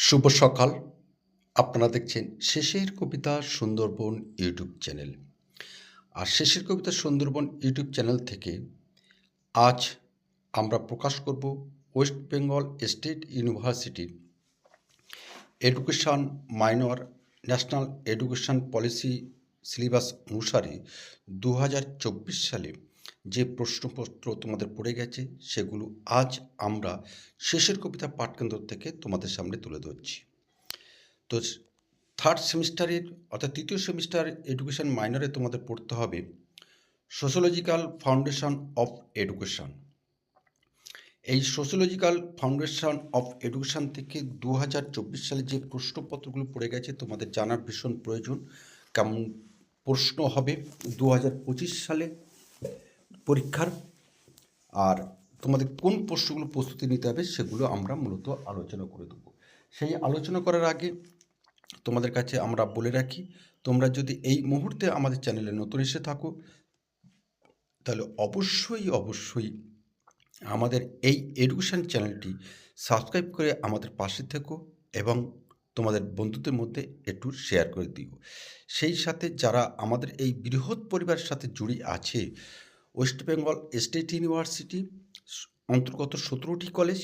শুভ সকাল। আপনারা দেখছেন শেষের কবিতা সুন্দরবন ইউটিউব চ্যানেল। আর শেষের কবিতা সুন্দরবন ইউটিউব চ্যানেল থেকে আজ আমরা প্রকাশ করব ওয়েস্ট বেঙ্গল স্টেট ইউনিভার্সিটির education minor national education policy syllabus অনুসারে দু হাজার চব্বিশ সালে যে প্রশ্নপত্র তোমাদের পড়ে গেছে, সেগুলো আজ আমরা শেষের কবিতা পাঠকেন্দ্র থেকে তোমাদের সামনে তুলে ধরছি। তো থার্ড সেমিস্টারের অর্থাৎ তৃতীয় সেমিস্টার এডুকেশন মাইনরে তোমাদের পড়তে হবে সোশ্যোলজিক্যাল ফাউন্ডেশন অফ এডুকেশন এই সোশ্যোলজিক্যাল ফাউন্ডেশন অফ এডুকেশন থেকে দু হাজার চব্বিশ সালে যে প্রশ্নপত্রগুলো পড়ে গেছে, তোমাদের জানার ভীষণ প্রয়োজন। কেমন প্রশ্ন হবে? দু হাজার পঁচিশ সালে পরীক্ষার। আর তোমাদের কোন প্রশ্নগুলো প্রস্তুতি নিতে হবে সেগুলো আমরা মূলত আলোচনা করে দেবো। সেই আলোচনা করার আগে তোমাদের কাছে আমরা বলে রাখি, তোমরা যদি এই মুহূর্তে আমাদের চ্যানেলে নতুন এসে থাকো, তাহলে অবশ্যই অবশ্যই আমাদের এই এডুকেশন চ্যানেলটি সাবস্ক্রাইব করে আমাদের পাশে থেকো এবং তোমাদের বন্ধুদের মধ্যে একটু শেয়ার করে দিও। সেই সাথে যারা আমাদের এই বৃহৎ পরিবারের সাথে জুড়ে আছে ওয়েস্ট বেঙ্গল স্টেট ইউনিভার্সিটি, অন্তর্গত সতেরোটি কলেজ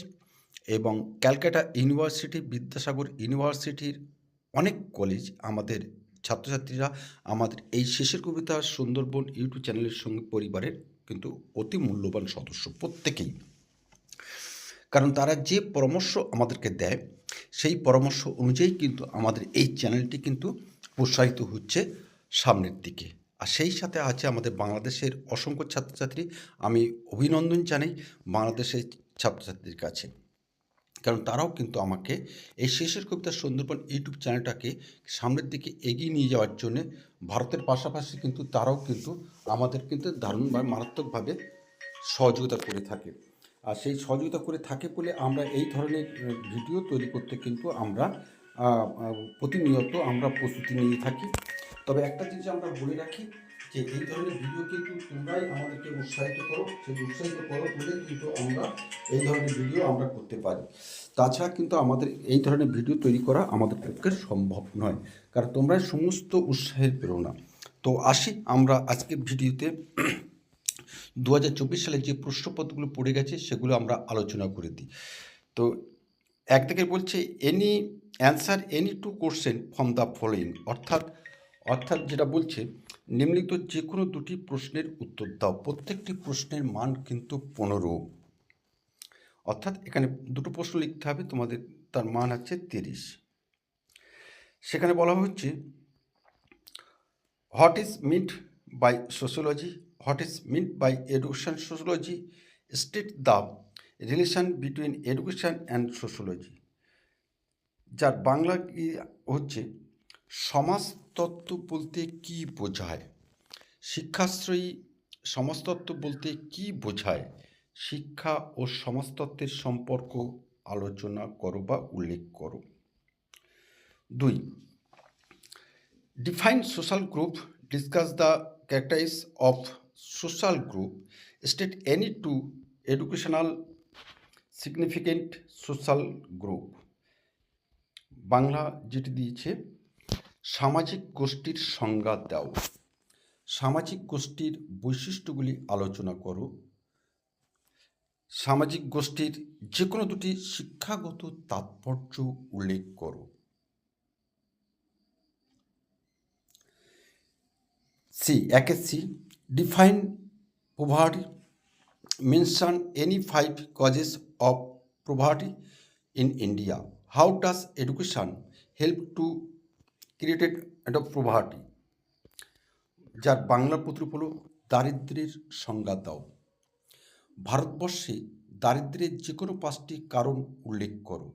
এবং ক্যালকাটা ইউনিভার্সিটি, বিদ্যাসাগর ইউনিভার্সিটির অনেক কলেজ আমাদের ছাত্রছাত্রীরা আমাদের এই শেষের কবিতা সুন্দরবন ইউটিউব চ্যানেলের সঙ্গে পরিবারের কিন্তু অতি মূল্যবান সদস্য প্রত্যেকেই। কারণ তারা যে পরামর্শ আমাদেরকে দেয়, সেই পরামর্শ অনুযায়ী কিন্তু আমাদের এই চ্যানেলটি কিন্তু প্রসারিত হচ্ছে সামনের দিকে। আর সেই সাথে আছে আমাদের বাংলাদেশের অসংখ্য ছাত্রছাত্রী। আমি অভিনন্দন জানাই বাংলাদেশের ছাত্রছাত্রীর কাছে। কারণ তারাও কিন্তু আমাকে এই শেষের কবিতা সুন্দরবন ইউটিউব চ্যানেলটাকে সামনের দিকে এগিয়ে নিয়ে যাওয়ার জন্যে ভারতের পাশাপাশি কিন্তু তারাও কিন্তু আমাদের কিন্তু দারুণভাবে, মারাত্মকভাবে সহযোগিতা করে থাকে। আর সেই সহযোগিতা করে থাকে বলে আমরা এই ধরনের ভিডিও তৈরি করতে কিন্তু আমরা প্রতিনিয়ত আমরা প্রস্তুতি নিয়ে থাকি। তবে একটা জিনিস আমরা বলে রাখি যে এই ধরনের ভিডিও কিন্তু তোমরাই আমাদেরকে উৎসাহিত করো, সেই উৎসাহিত করো বলে কিন্তু আমরা এই ধরনের ভিডিও আমরা করতে পারি। তাছাড়া কিন্তু আমাদের এই ধরনের ভিডিও তৈরি করা আমাদের পক্ষে সম্ভব নয়, কারণ তোমরাই সমস্ত উৎসাহের প্রেরণা তো আসি আমরা আজকের ভিডিওতে দু হাজার চব্বিশ সালে যে প্রশ্নপত্রগুলো পড়ে গেছে সেগুলো আমরা আলোচনা করে দিই। তো একদিকে বলছে any answer any two question from the following অর্থাৎ অর্থাৎ যেটা বলছে নিম্নলিখিত যে কোনো দুটি প্রশ্নের উত্তর দাও। প্রত্যেকটি প্রশ্নের মান কিন্তু পনেরো। অর্থাৎ এখানে দুটো প্রশ্ন লিখতে হবে, তোমাদের তার মান হচ্ছে তিরিশ। সেখানে বলা হচ্ছে, what is meant by sociology what is meant by education sociology state the relation between education and sociology যার বাংলা হচ্ছে সমাজতত্ত্ব বলতে কী বোঝায়? শিক্ষাশ্রয়ী সমাজতত্ত্ব বলতে কি বোঝায়? শিক্ষা ও সমাজতত্ত্বের সম্পর্ক আলোচনা করো বা উল্লেখ করো। দুই define social group discuss the characterise of social group state any two educational significant social group Bangla যেটি দিয়েছে সামাজিক গোষ্ঠীর সংজ্ঞা দাও। সামাজিক গোষ্ঠীর বৈশিষ্ট্যগুলি আলোচনা করো। সামাজিক গোষ্ঠীর যে কোনো দুটি শিক্ষাগত তাৎপর্য উল্লেখ করো। সি, একে C define poverty mention any five causes of poverty in India how does education help to created and of poverty যার বাংলা প্রতিরূপ হল দারিদ্র্যের সংজ্ঞা দাও। ভারতবর্ষে দারিদ্র্যের যে কোনো পাঁচটি কারণ উল্লেখ করো।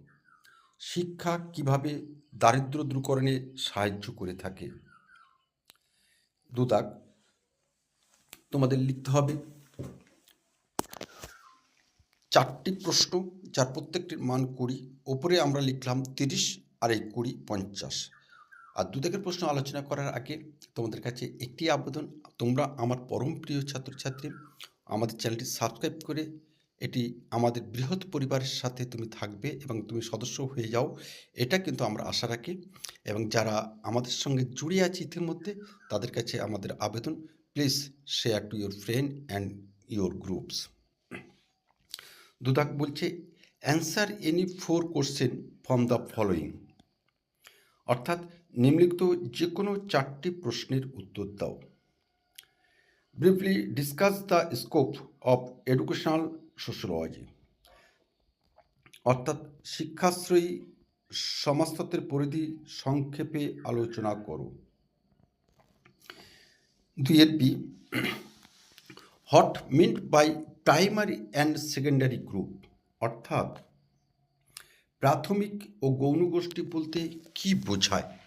শিক্ষা কীভাবে দারিদ্র দূরকরণে সাহায্য করে থাকে? দুদাগ তোমাদের লিখতে হবে। চারটি প্রশ্ন যার প্রত্যেকটির মান কুড়ি, ওপরে আমরা লিখলাম তিরিশ, আর এই কুড়ি পঞ্চাশ। আর দুদাগের প্রশ্ন আলোচনা করার আগে তোমাদের কাছে একটি আবেদন। তোমরা আমার পরম প্রিয় ছাত্রছাত্রী, আমাদের চ্যানেলটি সাবস্ক্রাইব করে এটি আমাদের বৃহৎ পরিবারের সাথে তুমি থাকবে এবং তুমি সদস্য হয়ে যাও। এটা কিন্তু আমরা আশা রাখি এবং যারা আমাদের সঙ্গে জুড়ে আছে ইতিমধ্যে, তাদের কাছে আমাদের আবেদন। Please share to your friend and your groups দুদাক বলছে answer any four question from the following অর্থাৎ নিম্নলিখিত যে কোনো চারটি প্রশ্নের উত্তর দাও। Briefly discuss the scope of educational sociology অর্থাৎ শিক্ষাশ্রয়ী সমাজতত্ত্বের পরিধি সংক্ষেপে আলোচনা করো। দুইয়ের B what meant by primary and secondary group অর্থাৎ প্রাথমিক ও গৌণ গোষ্ঠী বলতে কি বোঝায়?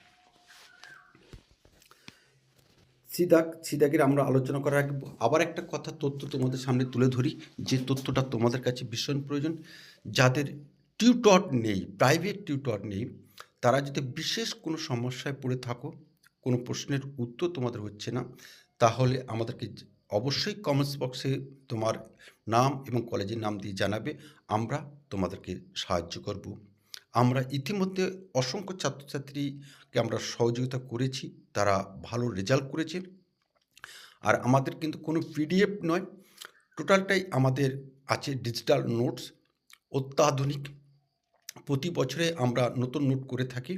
সিদাক, সিদাকের আমরা আলোচনা করার আগে আবার একটা কথা, তথ্য তোমাদের সামনে তুলে ধরি। যে তথ্যটা তোমাদের কাছে ভীষণ প্রয়োজন। যাদের টিউটর নেই, প্রাইভেট টিউটর নেই, তারা যদি বিশেষ কোনো সমস্যায় পড়ে থাকো, কোনো প্রশ্নের উত্তর তোমাদের হচ্ছে না, তাহলে আমাদেরকে অবশ্যই কমেন্টস বক্সে তোমার নাম এবং কলেজের নাম দিয়ে জানাবে। আমরা তোমাদেরকে সাহায্য করব। আমরা ইতিমধ্যে অসংখ্য ছাত্রছাত্রীকে আমরা সহযোগিতা করেছি, তারা ভালো রেজাল্ট করেছে আর আমাদের কিন্তু কোনো পিডিএফ নয়, টোটালটাই আমাদের আছে ডিজিটাল নোটস, অত্যাধুনিক। প্রতি বছরে আমরা নতুন নোট করে থাকি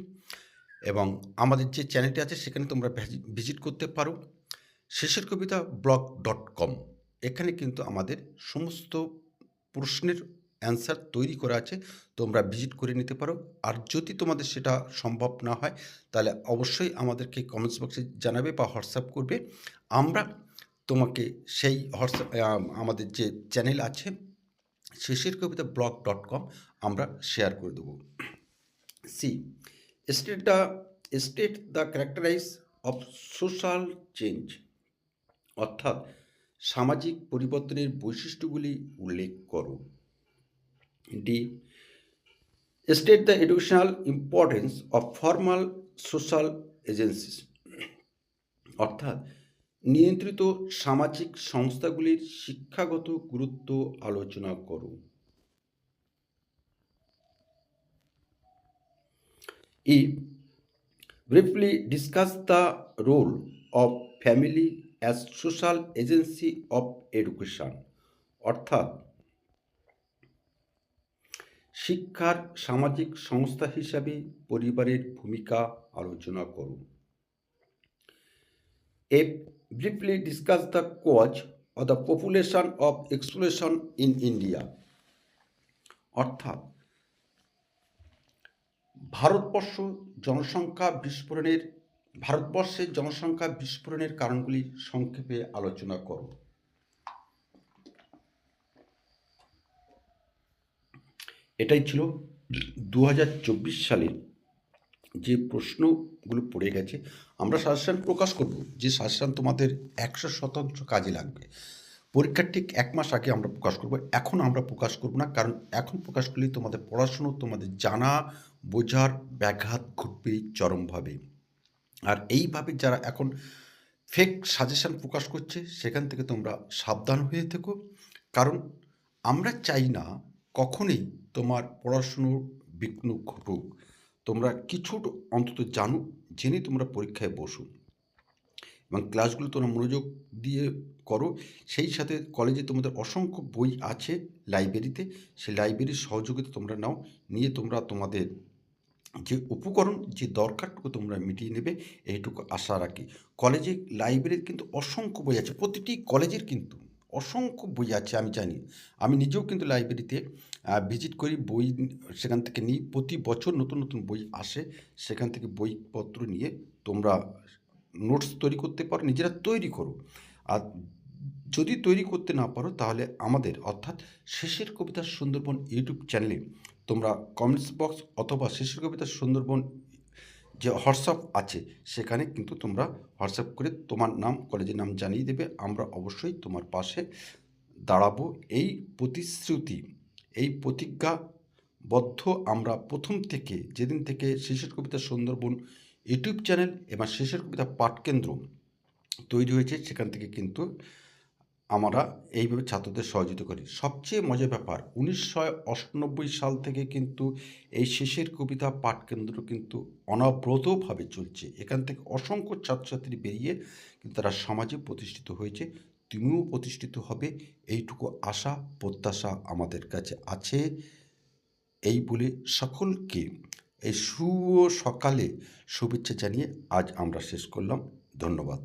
এবং আমাদের যে চ্যানেলটি আছে, সেখানে তোমরা ভিজিট করতে পারো। শেষের কবিতা ব্লগ ডট কম এখানে কিন্তু আমাদের সমস্ত প্রশ্নের অ্যান্সার তৈরি করা আছে, তোমরা ভিজিট করে নিতে পারো। আর যদি তোমাদের সেটা সম্ভব না হয়, তাহলে অবশ্যই আমাদেরকে কমেন্টস বক্সে জানাবে বা হোয়াটসঅ্যাপ করবে। আমরা তোমাকে সেই হোয়াটসঅ্যাপ আমাদের যে চ্যানেল আছে, শেষের কবিতা ব্লগ ডট কম আমরা শেয়ার করে দেবো। C state the state the characterise of social change অর্থাৎ সামাজিক পরিবর্তনের বৈশিষ্ট্যগুলি উল্লেখ করো। D state the educational importance of formal social agencies অর্থাৎ নিয়ন্ত্রিত সামাজিক সংস্থাগুলির শিক্ষাগত গুরুত্ব আলোচনা করো। E briefly discuss the role of family as social agency of education অর্থাৎ শিক্ষার সামাজিক সংস্থা হিসাবে পরিবারের ভূমিকা আলোচনা করুন। A briefly discuss the cause of the population of exploration in India অর্থাৎ, ভারতবর্ষ জনসংখ্যা বিস্ফোরণের, ভারতবর্ষের জনসংখ্যা বিস্ফোরণের কারণগুলি সংক্ষেপে আলোচনা করো এটাই ছিল দু সালের যে প্রশ্নগুলো পড়ে গেছে, আমরা সাজেশান প্রকাশ করব, যে সাজেশান তোমাদের একশো শতাংশ কাজে লাগবে। পরীক্ষার ঠিক এক মাস আগে আমরা প্রকাশ করব, এখন আমরা প্রকাশ করব না, কারণ এখন প্রকাশ করলে তোমাদের পড়াশুনো, তোমাদের জানা, বোঝার ব্যাঘাত ঘটবে চরমভাবে। আর এইভাবে যারা এখন ফেক সাজেশান প্রকাশ করছে, সেখান থেকে তোমরা সাবধান হয়ে থেকো, কারণ আমরা চাই না কখনোই তোমার পড়াশুনোর বিঘ্ন ঘটুক। তোমরা কিছু অন্তত জানো, জেনে তোমরা পরীক্ষায় বসো। এবং ক্লাসগুলো তোমরা মনোযোগ দিয়ে করো। সেই সাথে কলেজে তোমাদের অসংখ্য বই আছে লাইব্রেরিতে। সেই লাইব্রেরির সহযোগিতা তোমরা নাও। নিয়ে তোমরা তোমাদের যে উপকরণ, যে দরকারটুকু তোমরা মিটিয়ে নেবে, এইটুকু আশা রাখি। কলেজে, লাইব্রেরির কিন্তু অসংখ্য বই আছে। প্রতিটি কলেজের কিন্তু অসংখ্য বই আছে, আমি জানি। আমি নিজেও কিন্তু লাইব্রেরিতে ভিজিট করি, বই সেখান থেকে নিই। প্রতি বছর নতুন নতুন বই আসে, সেখান থেকে বইপত্র নিয়ে তোমরা নোটস তৈরি করতে পারো, নিজেরা তৈরি করো। আর যদি তৈরি করতে না পারো, তাহলে আমাদের, অর্থাৎ শেষের কবিতা সুন্দরবন ইউটিউব চ্যানেলে তোমরা কমেন্টস বক্স অথবা শেষের কবিতা সুন্দরবন যে হোয়াটসঅ্যাপ আছে, সেখানে কিন্তু তোমরা হোয়াটসঅ্যাপ করে তোমার নাম, কলেজের নাম জানিয়ে দেবে। আমরা অবশ্যই তোমার পাশে দাঁড়াবো। এই প্রতিশ্রুতি, এই প্রতিজ্ঞাবদ্ধ আমরা প্রথম থেকে, যেদিন থেকে শেষের কবিতা সুন্দরবন ইউটিউব চ্যানেল এবং শেষের কবিতা পাঠকেন্দ্র তৈরি হয়েছে, সেখান থেকে কিন্তু আমরা এইভাবে ছাত্রদের সহযোগিতা করি। সবচেয়ে মজার ব্যাপার, উনিশশো সাল থেকে কিন্তু এই শেষের কবিতা পাঠকেন্দ্র কিন্তু অনবরতভাবে চলছে। এখান থেকে অসংখ্য ছাত্রছাত্রী বেরিয়ে কিন্তু তারা সমাজে প্রতিষ্ঠিত হয়েছে। তুমিও প্রতিষ্ঠিত হবে, এইটুকু আশা, প্রত্যাশা আমাদের কাছে আছে। এই বলে সকলকে এই শুভ সকালে শুভেচ্ছা জানিয়ে আজ আমরা শেষ করলাম। ধন্যবাদ।